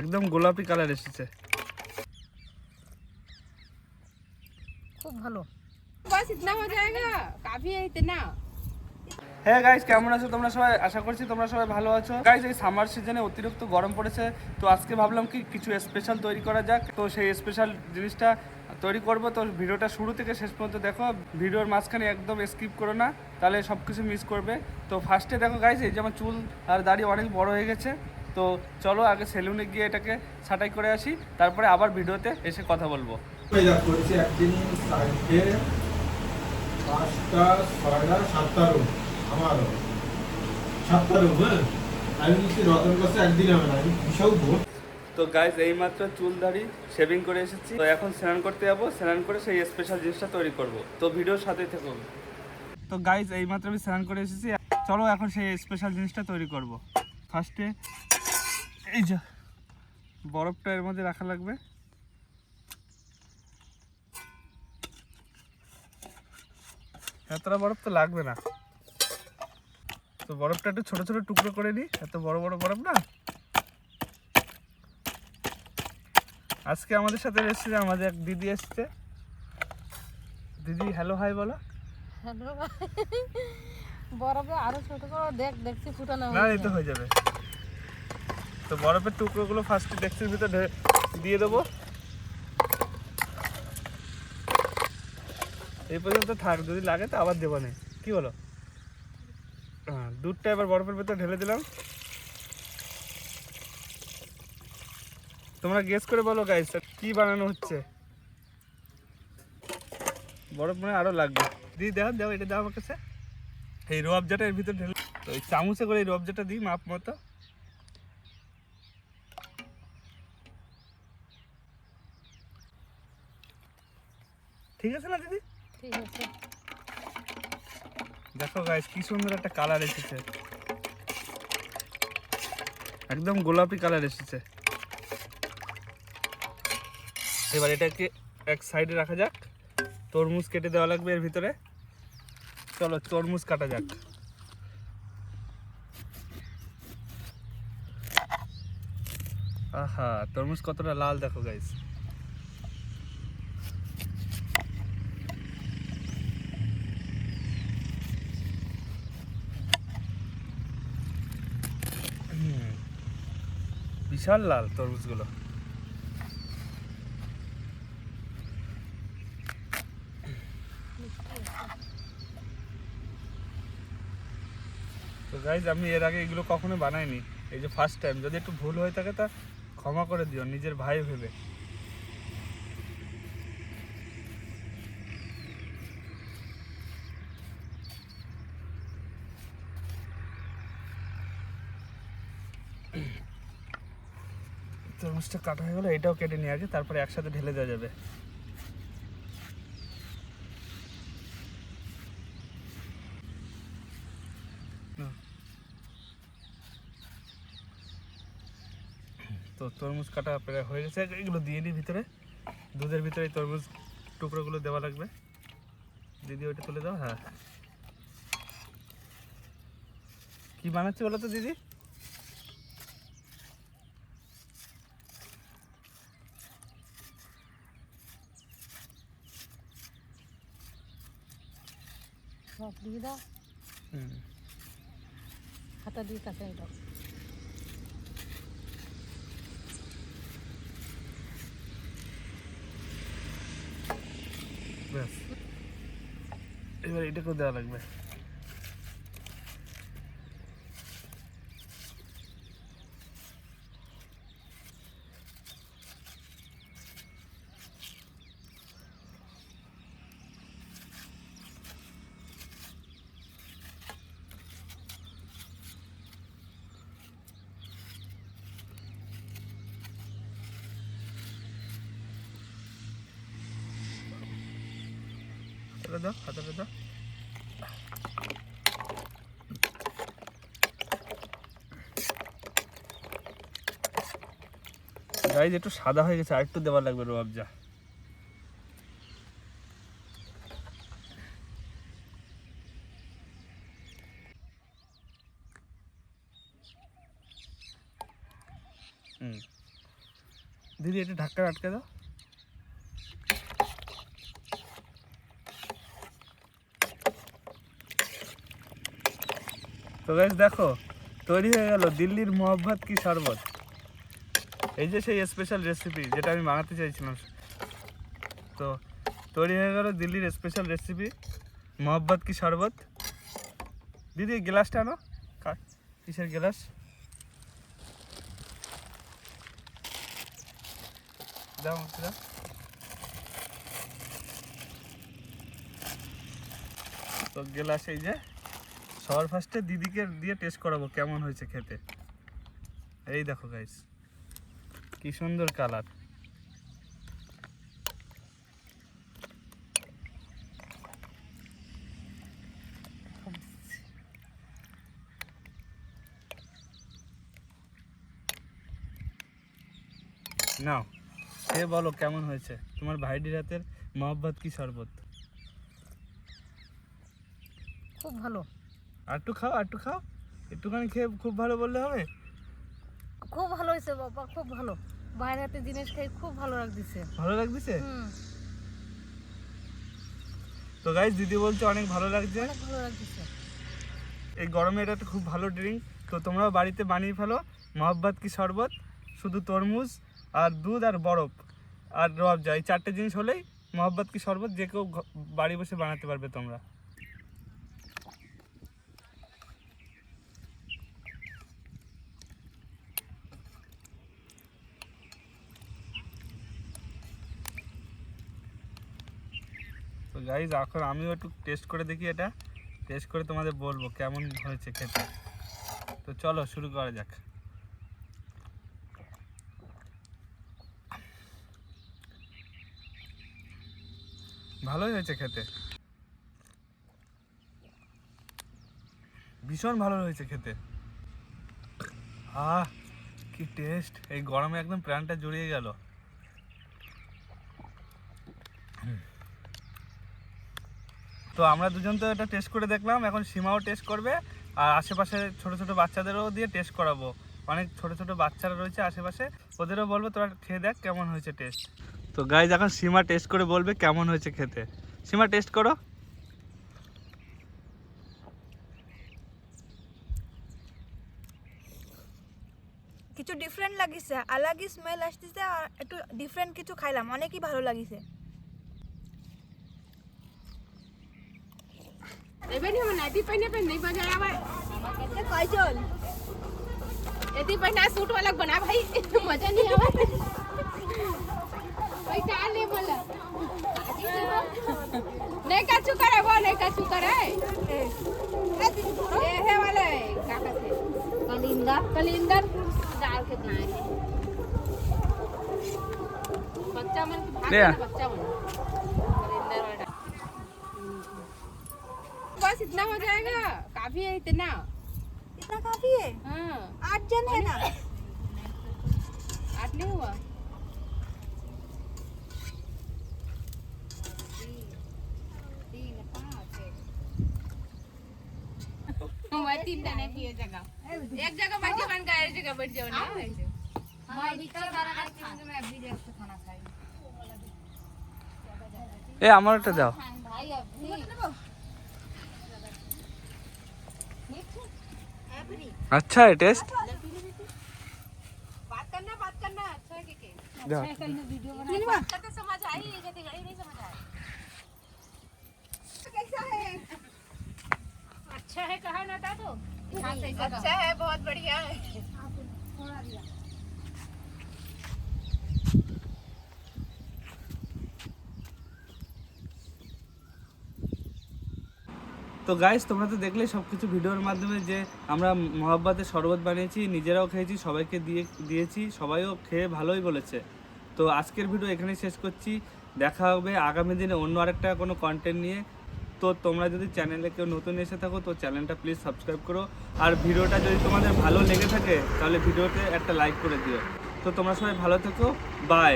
একদম গোলাপি কালার এসেছে। খুব ভালো। বাস হ্যাঁ গাইজ কেমন আছো তোমরা সবাই? আশা করছি তোমরা সবাই ভালো আছো। গাইজ এই সামার সিজনে অতিরিক্ত গরম পড়েছে তো আজকে ভাবলাম কি কিছু স্পেশাল তৈরি করা যাক। তো সেই স্পেশাল জিনিসটা তৈরি করব। তো ভিডিওটা শুরু থেকে শেষ পর্যন্ত দেখো। ভিডিওর মাঝখানে একদম স্কিপ করো না তাহলে সব কিছু মিস করবে। তো ফার্স্টে দেখো গাইজ এই যে আমার চুল আর দাড়ি অনেক বড় হয়ে গেছে। তো চলো আগে সেলুনে গিয়ে এটাকে ছাঁটাই করে আসি তারপরে আবার ভিডিওতে এসে কথা বলব। এটা করছি একদিন সাইডে পাঁচটা ছয়টা সাতটা রুম আমার সাতটা রুম হ্যাঁ? আমি নিচ্ছি রতন কাছে একদিন হবে না আমি বিশাল ভোট তো গাইজ এইমাত্র চুল দাড়ি শেভিং করে এসেছি। তো এখন স্নান করতে যাব স্নান করে সেই স্পেশাল জিনিসটা তৈরি করব। তো ভিডিওর সাথে থাকুন। তো গাইজ এইমাত্র আমি স্নান করে এসেছি। চলো এখন সেই স্পেশাল জিনিসটা তৈরি করব। ফার্স্টে এই যে বরফটা এর মধ্যে রাখা লাগবে। এতটা বরফ তো লাগবে না। তো বরফটা একটু ছোট ছোট টুকরো করে নিই এত বড় বড় বরফ না। আজকে আমাদের সাথে এসেছে আমাদের এক দিদি এসছে। দিদি হ্যালো হাই বলো। হ্যালো বরফে আরও ছোট করে দেখ দেখছি ফুটানো না এই তো হয়ে যাবে। তো বরফের টুকরোগুলো ফার্স্ট ডেক্সির ভিতরে দিয়ে দেবো। এই পর্যন্ত থাক, যদি লাগে তো আবার দেবো না। কি বলো? হ্যাঁ দুধটা এবার বরফের ভিতরে ঢেলে দিলাম। তোমরা গেস করে বলো গাইস কি বানানো হচ্ছে? বরফ মানে আরও লাগবে। দিদি, দাও দাও, এটা দাও আমার কাছে। এই রোয়াবজাটা এর ভিতরে ঢেলে তো চামচে করে এই রোয়াবজাটা দিই, মাপ মতো। ঠিক আছে না দিদি? ঠিক আছে। দেখো গাইস কি সুন্দর একটা কালার এসেছে। একদম গোলাপি কালার এসেছে। এবার এটাকে এক সাইডে রাখা যাক। তরমুজ কেটে দেওয়া লাগবে এর ভিতরে। চলো তরমুজ কাটা যাক। আহা তরমুজ কতটা লাল দেখো গাইস বিশাল লাল তরমুজগুলো। তো গাইজ আমি এর আগে এগুলো কখনো বানাইনি। এই যে ফার্স্ট টাইম যদি একটু ভুল হয়ে থাকে তা ক্ষমা করে দিও, নিজের ভাই ভেবে। তরমুজটা কাটা হয়ে গেলো, এটাও কেটে নিয়ে আগে তারপরে একসাথে ঢেলে দেওয়া যাবে। তো তরমুজ কাটা প্রায় হয়ে গেছে, এগুলো দিয়ে নিই ভিতরে। দুধের ভিতরে এই তরমুজ টুকরোগুলো দেওয়া লাগবে। দিদি, ওইটা তুলে দাও হ্যাঁ। কি বানাচ্ছি বলো তো দিদি সব দিয়ে দাও হাতা দিয়ে কাটাই দাও ব্যাস। এবার এটাকেও দেওয়া লাগবে। হাতাটা দাও হাতাটা দাও। গাইজ একটু সাদা হয়ে গেছে আর একটু দেওয়া লাগবে রোয়াবজা হুম। দিদি, এটা ঢাক্কা আটকে দাও। তো গাইস দেখো, তৈরি হয়ে গেল দিল্লির মোহাব্বত কি শরবত? এই যে সেই স্পেশাল রেসিপি যেটা আমি বানাতে চাইছিলাম। তো তৈরি হয়ে গেল দিল্লির স্পেশাল রেসিপি মোহাব্বত কি শরবত? দিদি, গ্লাসটা আনো। কিসের গ্লাস। তো গ্লাস এই যে। সবার ফার্স্টে দিদিকে দিয়ে টেস্ট করাবো কেমন হয়েছে খেতে। এই দেখো গাইস কি সুন্দর কালার নাও, সে বলো কেমন হয়েছে? তোমার ভাইডির হাতের মহব্বত কি শরবত? খুব ভালো। আর একটু খাও আর একটু খাও। একটুখানি খেয়ে খুব ভালো বললে হবে? খুব ভালো হয়েছে বাবা খুব ভালো। বাইরে বাইরেতে জিনিস খাই খুব ভালো লাগতেছে। ভালো লাগতেছে? তো গাইজ দিদি বলছে অনেক ভালো লাগছে। ভালো লাগতেছে। এই গরমে এটা একটা খুব ভালো ড্রিঙ্ক তো তোমরাও বাড়িতে বানিয়ে ফেলো। মহব্বত কি শরবত? শুধু তরমুজ আর দুধ আর বরফ আর রবজা এই চারটে জিনিস হলেই মহব্বত কি শরবত? যে কেউ বাড়ি বসে বানাতে পারবে তোমরা। গাইজ এখন আমিও একটু টেস্ট করে দেখি এটা। টেস্ট করে তোমাদের বলব কেমন হয়েছে খেতে। তো চলো শুরু করা যাক। ভালোই হয়েছে খেতে। ভীষণ ভালো হয়েছে খেতে। আহ, কি টেস্ট এই গরমে একদম প্রাণটা জড়িয়ে গেল। তো আমরা দুজন তো এটা টেস্ট করে দেখলাম এখন সীমাও টেস্ট করবে আর আশেপাশে ছোট ছোট বাচ্চাদেরও দিয়ে টেস্ট করাবো। অনেক ছোট ছোট বাচ্চারা রয়েছে আশেপাশে ওদেরও বলব তোরা খেয়ে দেখ কেমন হয়েছে টেস্ট তো গাইজ এখন সীমা টেস্ট করে বলবে কেমন হয়েছে খেতে। সীমা টেস্ট করো। কিছু ডিফারেন্ট লাগিছে। আলাগি স্মেল আসতেছে আর একটু ডিফারেন্ট কিছু খাইলাম অনেকই ভালো লাগিছে। এবার নিয়ে আমার নাইটি पहने पे नहीं बजाया भाई কয়জন यदि पहना सूट वाला बना भाई मजा नहीं आवा भाई डाल ले बोला नहीं कछु करे वो नहीं कछु करे ये है वाले क्या कहते कलिंदर कलिंदर डाल के बनाए हैं बच्चा मन के भाग ले आ। ना बच्चा मन बस इतना हो जाएगा काफी है इतना इतना काफी है हाँ आठ जन है ना आठ नहीं हुआ मैं तीन जने की एक जगह एक जगह बैठ जाओ का एक जगह बैठ जाओ ना এ আমার একটা দাও अच्छा है टेस्ट? बात करना बात करना। अच्छा है के के? দাও बात करते समझ आई जैसे गाड़ी नहीं समझ आया कैसा है? अच्छा है कहा ना था तो? अच्छा है बहुत बढ़िया है। তো গাইস তোমরা তো দেখলে সব কিছু ভিডিওর মাধ্যমে যে আমরা মহাব্বাতের শরবত বানিয়েছি, নিজেরাও খেয়েছি, সবাইকে দিয়ে, দিয়েছি, সবাইও খেয়ে ভালোই বলেছে। তো আজকের ভিডিও এখানেই শেষ করছি। দেখা হবে আগামী দিনে অন্য আরেকটা কোনো কন্টেন্ট নিয়ে। তো তোমরা যদি চ্যানেলে কেউ নতুন এসে থাকো, তো চ্যানেলটা প্লিজ সাবস্ক্রাইব করো। আর ভিডিওটা যদি তোমাদের ভালো লেগে থাকে, তাহলে ভিডিওতে একটা লাইক করে দিও। তো তোমরা সবাই ভালো থেকো। বাই